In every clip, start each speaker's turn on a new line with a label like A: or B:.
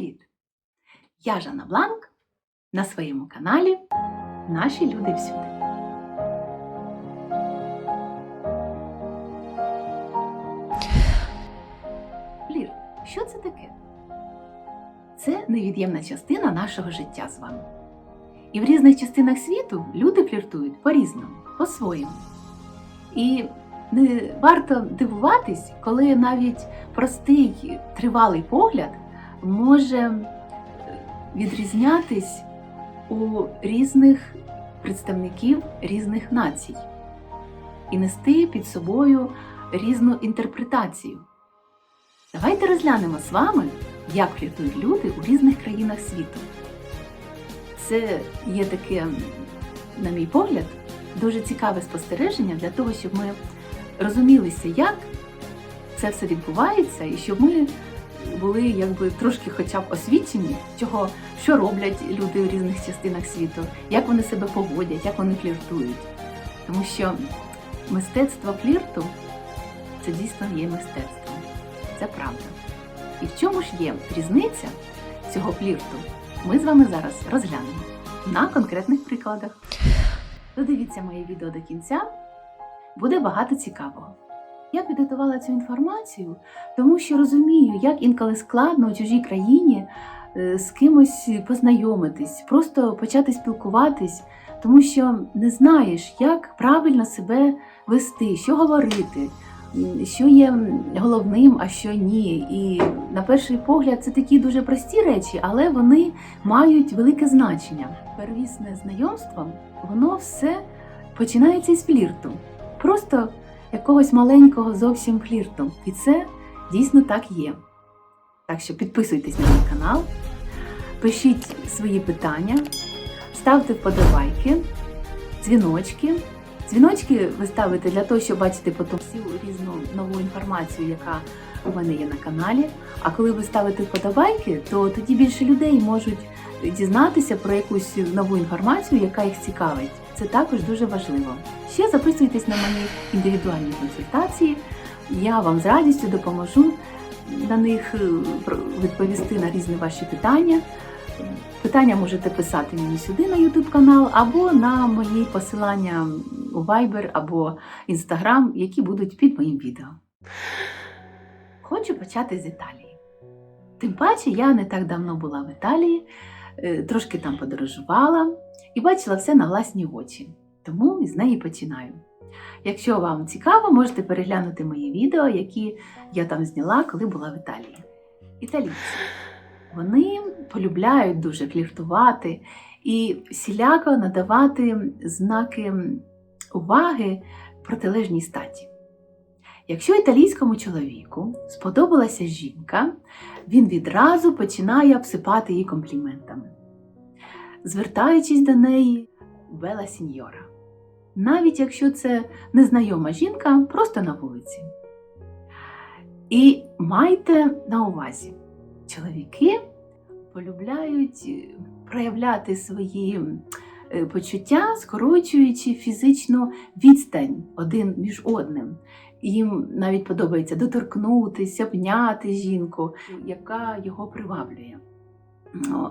A: Привіт! Я Жанна Бланк на своєму каналі Наші люди всюди. Флірт. Що це таке? Це невід'ємна частина нашого життя з вами. І в різних частинах світу люди фліртують по-різному, по-своєму. І не варто дивуватись, коли навіть простий тривалий погляд може відрізнятись у різних представників різних націй і нести під собою різну інтерпретацію. Давайте розглянемо з вами, як фліртують люди у різних країнах світу. Це є таке, на мій погляд, дуже цікаве спостереження для того, щоб ми розумілися, як це все відбувається, і щоб ми були якби трошки хоча б освічені, чого, що роблять люди в різних частинах світу, як вони себе поводять, як вони фліртують. Тому що мистецтво флірту це дійсно є мистецтвом. Це правда. І в чому ж є різниця цього флірту? Ми з вами зараз розглянемо на конкретних прикладах. Додивіться моє відео до кінця, буде багато цікавого. Я підготувала цю інформацію, тому що розумію, як інколи складно у чужій країні е, з кимось познайомитись, просто почати спілкуватись, тому що не знаєш, як правильно себе вести, що говорити, що є головним, а що ні. І на перший погляд це такі дуже прості речі, але вони мають велике значення. Первісне знайомство, воно все починається із флірту. Просто якогось маленького зовсім флірту. І це дійсно так є. Так що підписуйтесь на мій канал, пишіть свої питання, ставте вподобайки, дзвіночки. Дзвіночки ви ставите для того, щоб бачити потім всю різну нову інформацію, яка у мене є на каналі. А коли ви ставите вподобайки, то тоді більше людей можуть дізнатися про якусь нову інформацію, яка їх цікавить. Це також дуже важливо. Ще записуйтесь на мої індивідуальні консультації. Я вам з радістю допоможу на них е, відповісти на різні ваші питання. Питання можете писати мені сюди на YouTube канал або на мої посилання у Viber або Instagram, які будуть під моїм відео. Хочу почати з Італії. Тим паче, я не так давно була в Італії, е, трошки там подорожувала і бачила все на власні очі. Тому з неї починаю. Якщо вам цікаво, можете переглянути мої відео, які я там зняла, коли була в Італії. Італійці. Вони полюбляють дуже фліртувати і всіляко надавати знаки уваги протилежній статі. Якщо італійському чоловіку сподобалася жінка, він відразу починає обсипати її компліментами, звертаючись до неї Бела сіньора. Навіть якщо це незнайома жінка, просто на вулиці. І майте на увазі, чоловіки полюбляють е, проявляти свої е, почуття, скорочуючи фізичну відстань один між одним. Їм навіть подобається доторкнутися, обняти жінку, яка його приваблює.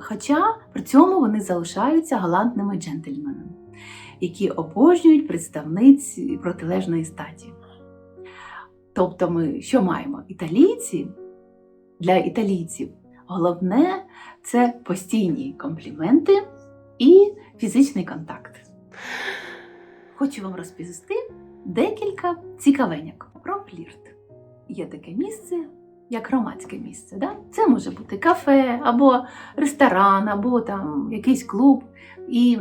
A: Хоча при цьому вони залишаються галантними джентльменами, які обожнюють представниць протилежної статі. Тобто, ми що маємо? Італійці для італійців головне це постійні компліменти і фізичний контакт. Хочу вам розповісти декілька цікавеньок про флірт. Є таке місце, як громадське місце. Да? Це може бути кафе, або ресторан, або там якийсь клуб. І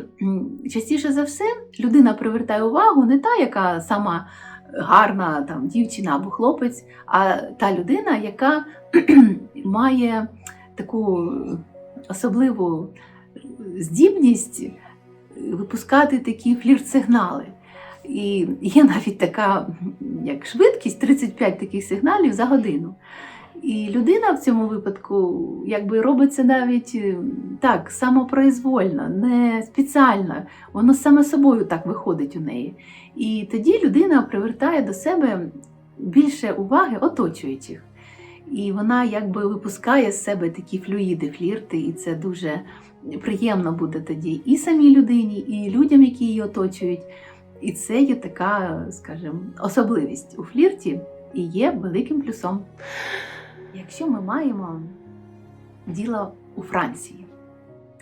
A: частіше за все людина привертає увагу не та, яка сама гарна там, дівчина або хлопець, а та людина, яка має таку особливу здібність випускати такі флірт-сигнали. І є навіть така як швидкість 35 таких сигналів за годину. І людина в цьому випадку якби робить це навіть е, так, самопроізвольно, не спеціально. Воно саме собою так виходить у неї. І тоді людина привертає до себе більше уваги оточуючих. І вона якби випускає з себе такі флюїди, флірти, і це дуже приємно буде тоді і самій людині, і людям, які її оточують. І це є така, скажімо, особливість у флірті і є великим плюсом. Якщо ми маємо діло у Франції,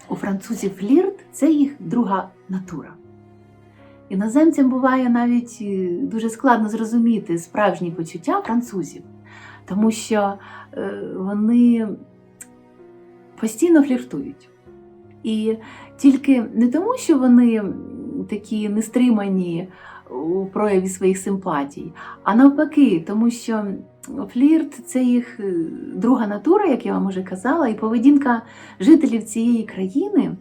A: у французів флірт це їх друга натура. Іноземцям буває навіть е, дуже складно зрозуміти справжні почуття французів, тому що е, вони постійно фліртують. І тільки не тому, що вони такі нестримані у прояві своїх симпатій, а навпаки, тому що флірт це їх е, друга натура, як я вам уже казала, і поведінка жителів цієї країни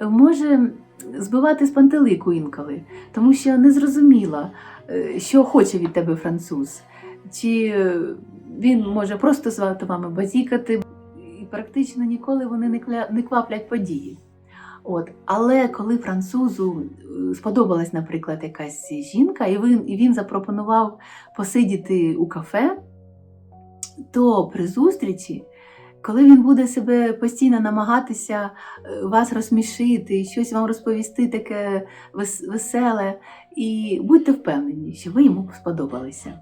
A: може збивати з пантелику інколи, тому що незрозуміло, е, що хоче від тебе француз, чи е, він може просто з вами базікати, і практично ніколи вони не не кваплять події. От. Але коли французу сподобалась, наприклад, якась жінка, і він, і він запропонував посидіти у кафе, то при зустрічі, коли він буде себе постійно намагатися е, вас розсмішити, щось вам розповісти таке веселе, і будьте впевнені, що ви йому сподобалися.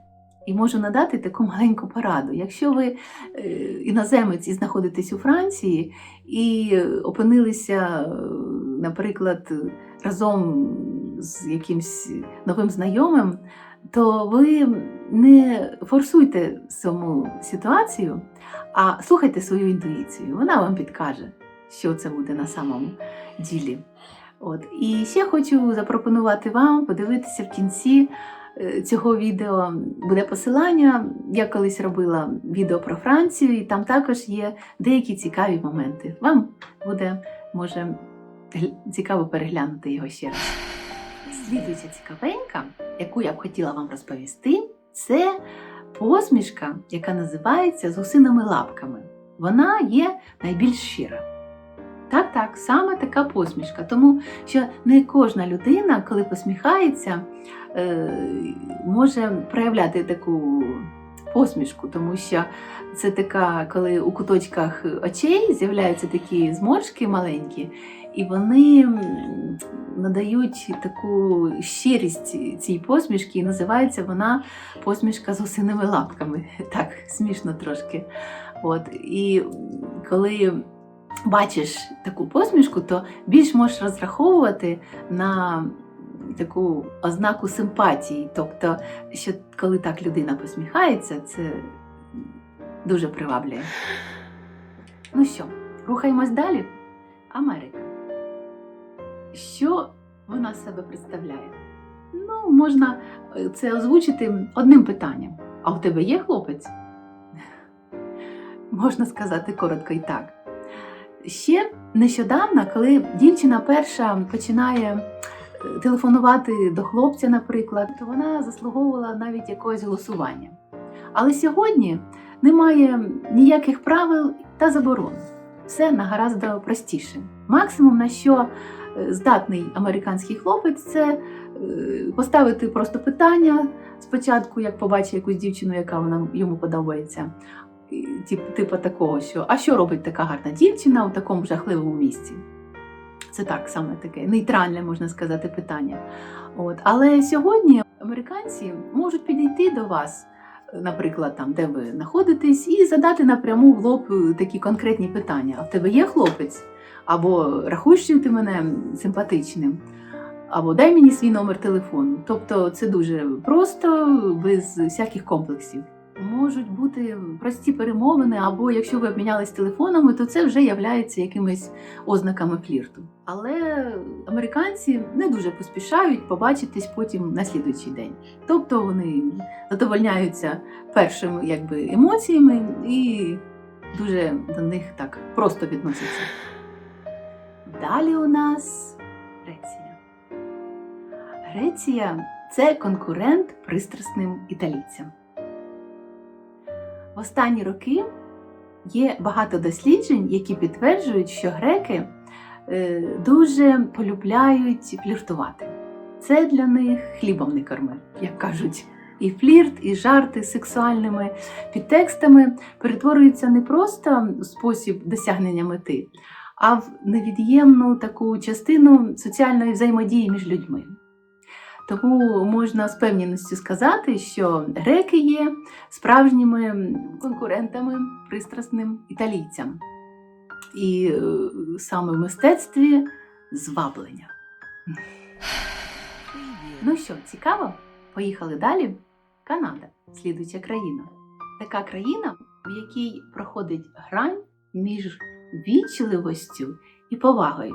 A: І можу надати таку маленьку пораду. Якщо ви е, іноземець і знаходитесь у Франції і опинилися, е, наприклад, разом з якимсь новим знайомим, то ви не форсуйте саму ситуацію, а слухайте свою інтуїцію. Вона вам підкаже, що це буде на самому ділі. От. І ще хочу запропонувати вам подивитися в кінці е, цього відео буде посилання. Я колись робила відео про Францію, і там також є деякі цікаві моменти. Вам буде, може, цікаво переглянути його ще раз. Слідуюча цікавенька, яку я б хотіла вам розповісти, це посмішка, яка називається з гусиними лапками. Вона є найбільш щира. Так, так, саме така посмішка. Тому що не кожна людина, коли посміхається, е, може проявляти таку посмішку, тому що це така, коли у куточках очей з'являються такі зморшки маленькі, і вони надають таку щирість цій посмішці, і називається вона посмішка з гусиними лапками. Так, смішно трошки. От, і коли бачиш таку посмішку, то більш можеш розраховувати на таку ознаку симпатії. Тобто, що коли так людина посміхається, це дуже приваблює. Ну що, рухаємось далі? Америка. Що вона себе представляє? Ну, можна е, це озвучити одним питанням. А у тебе є хлопець? Можна сказати коротко і так. Ще нещодавно, коли дівчина перша починає е, телефонувати до хлопця, наприклад, то вона заслуговувала навіть якогось голосування. Але сьогодні немає ніяких правил та заборон. Все нагаразд простіше. Максимум, на що здатний американський хлопець, це е, поставити просто питання спочатку, як побачить якусь дівчину, яка вона йому подобається. Тип, типу такого, що а що робить така гарна дівчина у такому жахливому місці? Це так саме таке нейтральне, можна сказати, питання. От. Але сьогодні американці можуть підійти до вас, наприклад, там, де ви знаходитесь, і задати напряму в лоб е, такі конкретні питання: а в тебе є хлопець? Або рахуєш що ти мене симпатичним? Або дай мені свій номер телефону. Тобто це дуже просто, без всяких комплексів. Можуть бути прості перемовини, або якщо ви обмінялись телефонами, то це вже являється якимись ознаками флірту. Але американці не дуже поспішають побачитись потім на слідуючий день. Тобто вони задовольняються першими якби, емоціями і дуже до них так просто відносяться. Далі у нас Греція. Греція це конкурент пристрасним італійцям. В останні роки є багато досліджень, які підтверджують, що греки е, дуже полюбляють фліртувати. Це для них хлібом не корми, як кажуть. і флірт, і жарти сексуальними підтекстами перетворюються не просто в спосіб досягнення мети, а в невід'ємну таку частину соціальної взаємодії між людьми. Тому можна з певністю сказати, що греки є справжніми конкурентами пристрасним італійцям. І е, саме в мистецтві зваблення. Ну що, цікаво? Поїхали далі. Канада, слідуюча країна. Така країна, в якій проходить грань між вічливостю і повагою.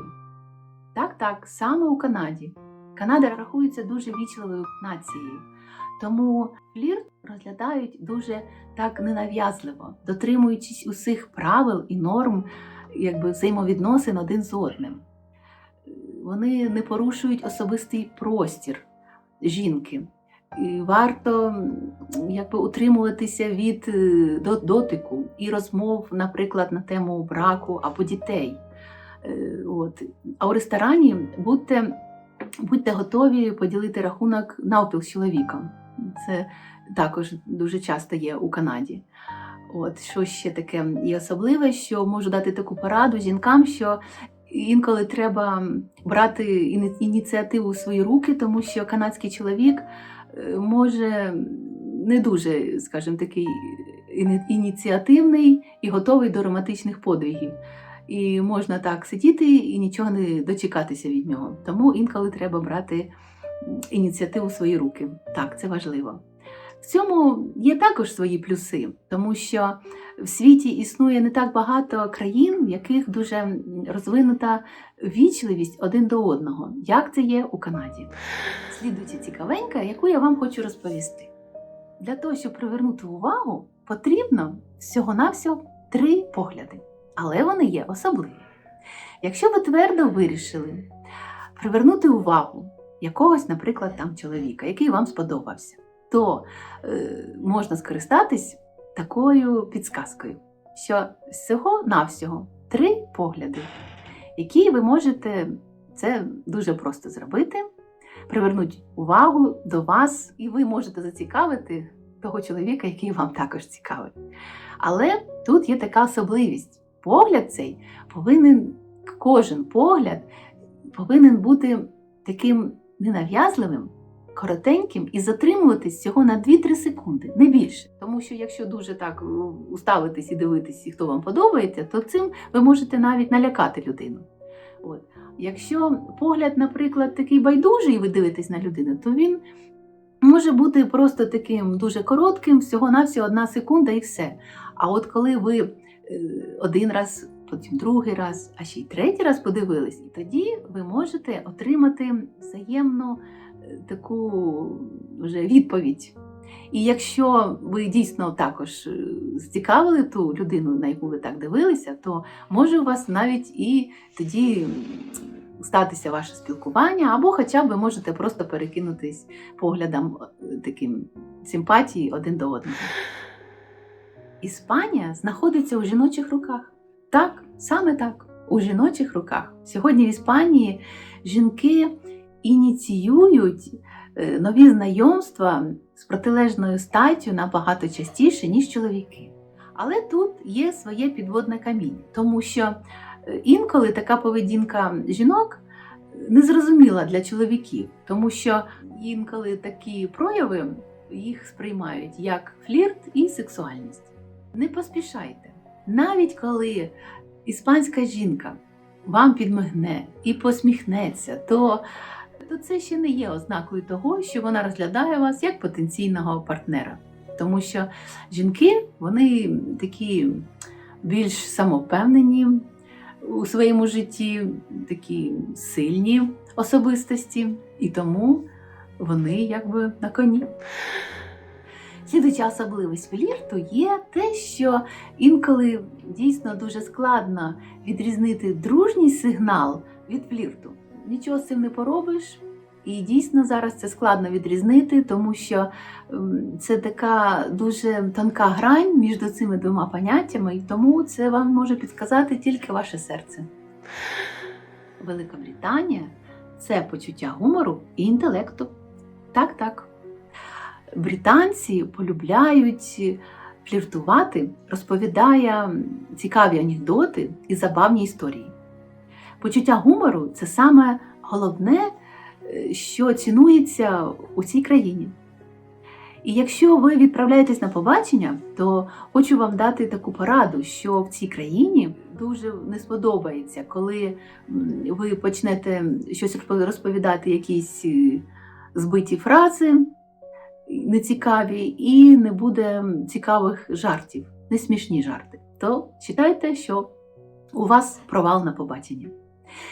A: Так, так, саме у Канаді. Канада рахується дуже вічливою нацією, тому флірт розглядають дуже так ненав'язливо, дотримуючись усіх правил і норм якби, взаємовідносин один з одним. Вони не порушують особистий простір жінки. Варто якби, утримуватися від е, дотику і розмов, наприклад, на тему браку або дітей. Е, От. А у ресторані будьте, будьте готові поділити рахунок навпіл з чоловіком. Це також дуже часто є у Канаді. От що ще таке є особливе, що можу дати таку пораду жінкам, що інколи треба брати ініціативу в свої руки, тому що канадський чоловік може не дуже, скажімо, такий ініціативний і готовий до романтичних подвигів. І можна так сидіти і нічого не дочекатися від нього. Тому інколи треба брати ініціативу в свої руки. Так, це важливо. В цьому є також свої плюси, тому що в світі існує не так багато країн, в яких дуже розвинута вічливість один до одного, як це є у Канаді. Слідуюча цікавенька, яку я вам хочу розповісти. Для того, щоб привернути увагу, потрібно всього-навсього три погляди, але вони є особливі. Якщо ви твердо вирішили привернути увагу якогось, наприклад, там чоловіка, який вам сподобався, то е, можна скористатись такою підсказкою, що всього-навсього три погляди, які ви можете це дуже просто зробити, привернуть увагу до вас, і ви можете зацікавити того чоловіка, який вам також цікавий. Але тут є така особливість. Погляд цей повинен, кожен погляд повинен бути таким ненав'язливим, коротеньким і затримуватись всього на 2-3 секунди, не більше. Тому що якщо дуже так уставитись і дивитись, хто вам подобається, то цим ви можете навіть налякати людину. От. Якщо погляд, наприклад, такий байдужий, і ви дивитесь на людину, то він може бути просто таким дуже коротким, всього-навсього одна секунда і все. А от коли ви е, один раз, потім другий раз, а ще й третій раз подивились, і тоді ви можете отримати взаємну е, таку вже відповідь. І якщо ви дійсно також е, зцікавили ту людину, на яку ви так дивилися, то може у вас навіть і тоді статися ваше спілкування, або хоча б ви можете просто перекинутись поглядом е, таким симпатії один до одного. Іспанія знаходиться у жіночих руках. Так, саме так, у жіночих руках. Сьогодні в Іспанії жінки ініціюють е, нові знайомства з протилежною статтю набагато частіше, ніж чоловіки. Але тут є своє підводне каміння, тому що е, інколи така поведінка жінок незрозуміла для чоловіків, тому що інколи такі прояви їх сприймають як флірт і сексуальність. Не поспішайте. Навіть коли іспанська жінка вам підмигне і посміхнеться, то, то це ще не є ознакою того, що вона розглядає вас як потенційного партнера. Тому що жінки вони такі більш самовпевнені у своєму житті, такі сильні особистості, і тому вони якби на коні. Слідуюча особливість флірту є те, що інколи дійсно дуже складно відрізнити дружній сигнал від флірту. Нічого з цим не поробиш. І дійсно зараз це складно відрізнити, тому що ем, це така дуже тонка грань між цими двома поняттями, і тому це вам може підказати тільки ваше серце. Велика Британія це почуття гумору і інтелекту. Так, так. британці полюбляють фліртувати, розповідає цікаві анекдоти і забавні історії. Почуття гумору це саме головне, е, що цінується у цій країні. І якщо ви відправляєтесь на побачення, то хочу вам дати таку пораду, що в цій країні дуже не сподобається, коли ви почнете щось розпо- розповідати, якісь е, збиті фрази нецікаві, і не буде цікавих жартів, не смішні жарти. То читайте, що у вас провал на побачення.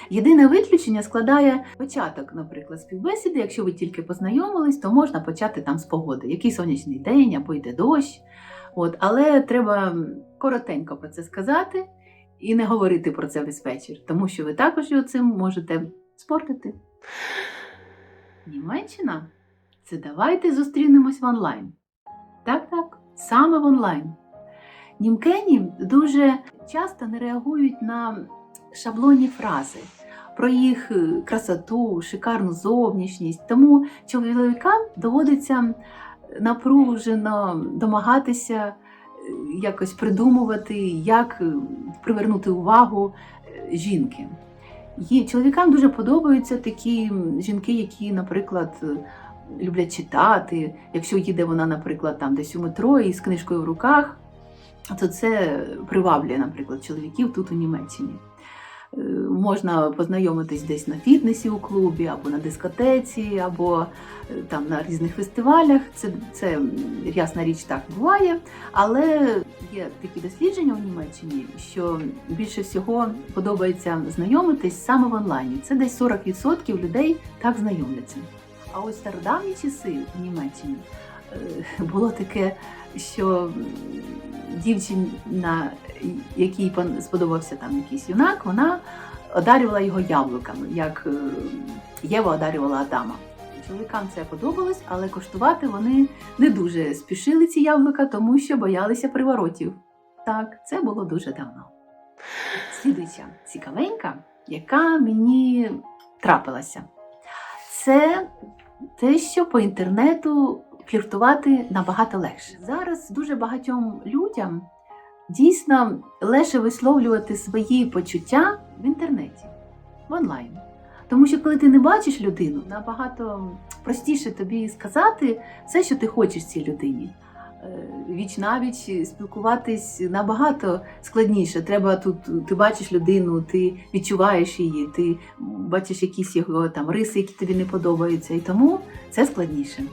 A: Єдине виключення складає початок, наприклад, співбесіди. Якщо ви тільки познайомились, то можна почати там з погоди. Який сонячний день або йде дощ. От, але треба коротенько про це сказати і не говорити про це весь вечір, тому що ви також його цим можете спортити. Німеччина це давайте зустрінемось в онлайн. Так, так, саме в онлайн. Німкені дуже часто не реагують на шаблонні фрази про їх е, красоту, шикарну зовнішність. Тому чоловікам доводиться напружено домагатися е, якось придумувати, як е, привернути увагу е, жінки. Є- Чоловікам дуже подобаються такі жінки, які, наприклад, е, люблять читати. Якщо їде вона, наприклад, там десь у метро і з книжкою в руках, то це приваблює, наприклад, чоловіків тут у Німеччині. Е, Можна познайомитись десь на фітнесі у клубі, або на дискотеці, або е, там на різних фестивалях. Це, це ясна річ так буває. Але є такі дослідження у Німеччині, що більше всього подобається знайомитись саме в онлайні. Це десь 40% людей так знайомляться. А ось стародавні часи в Німеччині було таке, що дівчина, якій сподобався там якийсь юнак, вона одарювала його яблуками, як е, Єва одарювала Адама. Чоловікам це подобалось, але коштувати вони не дуже спішили ці яблука, тому що боялися приворотів. Так, це було дуже давно. Слідуюча цікавенька, яка мені трапилася, це те, що по інтернету фліртувати набагато легше. Зараз дуже багатьом людям дійсно легше висловлювати свої почуття в інтернеті, в онлайн. Тому що коли ти не бачиш людину, набагато простіше тобі сказати все, що ти хочеш цій людині. Е, Віч навіч спілкуватись набагато складніше. Треба тут, ти бачиш людину, ти відчуваєш її, ти бачиш якісь його там риси, які тобі не подобаються, і тому це складніше.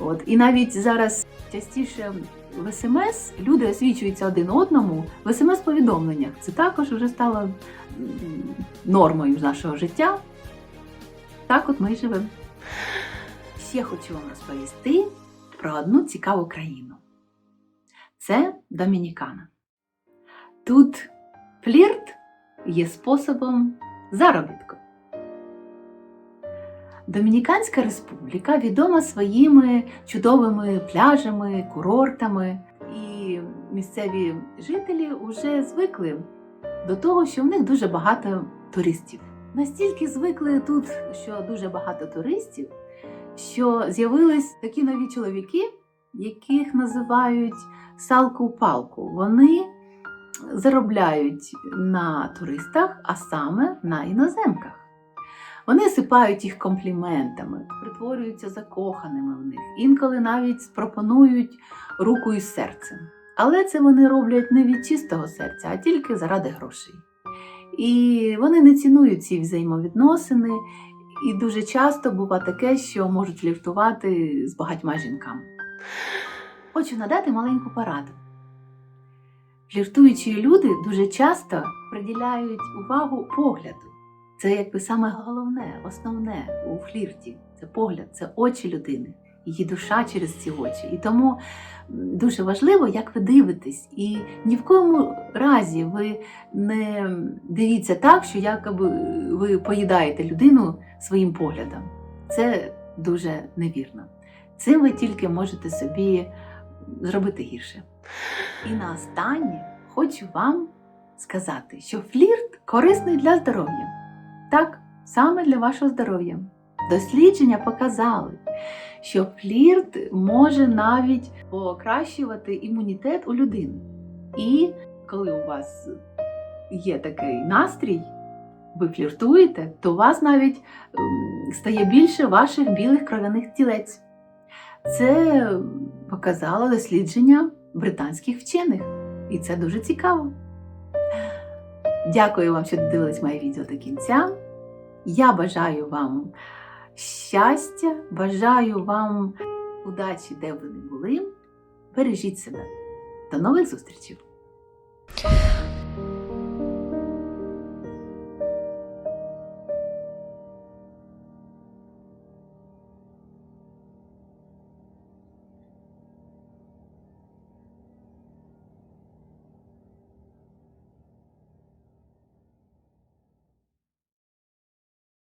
A: От і навіть зараз частіше в СМС люди освічуються один одному в смс-повідомленнях. Це також вже стало нормою нашого життя. Так от ми живемо. Ще хочу вам розповісти про одну цікаву країну. Це Домінікана. Тут флірт є способом заробітку. Домініканська республіка відома своїми чудовими пляжами, курортами, і місцеві жителі вже звикли до того, що в них дуже багато туристів. Настільки звикли тут, що дуже багато туристів, що з'явились такі нові чоловіки, яких називають салку-палку. Вони заробляють на туристах, а саме на іноземках. Вони сипають їх компліментами, притворюються закоханими в них, інколи навіть пропонують руку із серцем. Але це вони роблять не від чистого серця, а тільки заради грошей. І вони не цінують ці взаємовідносини, і дуже часто буває таке, що можуть фліртувати з багатьма жінками. Хочу надати маленьку пораду. Фліртуючі люди дуже часто приділяють увагу погляду. Це якби саме головне, основне у флірті. Це погляд, це очі людини, її душа через ці очі. І тому дуже важливо, як ви дивитесь. І ні в коєму разі ви не дивіться так, що якоби ви поїдаєте людину своїм поглядом. Це дуже невірно. Цим ви тільки можете собі зробити гірше. І на останнє хочу вам сказати, що флірт корисний для здоров'я. Так, саме для вашого здоров'я. Дослідження показали, що флірт може навіть покращувати імунітет у людини. І коли у вас є такий настрій, ви фліртуєте, то у вас навіть ем, стає більше ваших білих кров'яних тілець. Це показало дослідження британських вчених, і це дуже цікаво. Дякую вам, що дивились моє відео до кінця. Я бажаю вам щастя, бажаю вам удачі, де ви не були. Бережіть себе. До нових зустрічей!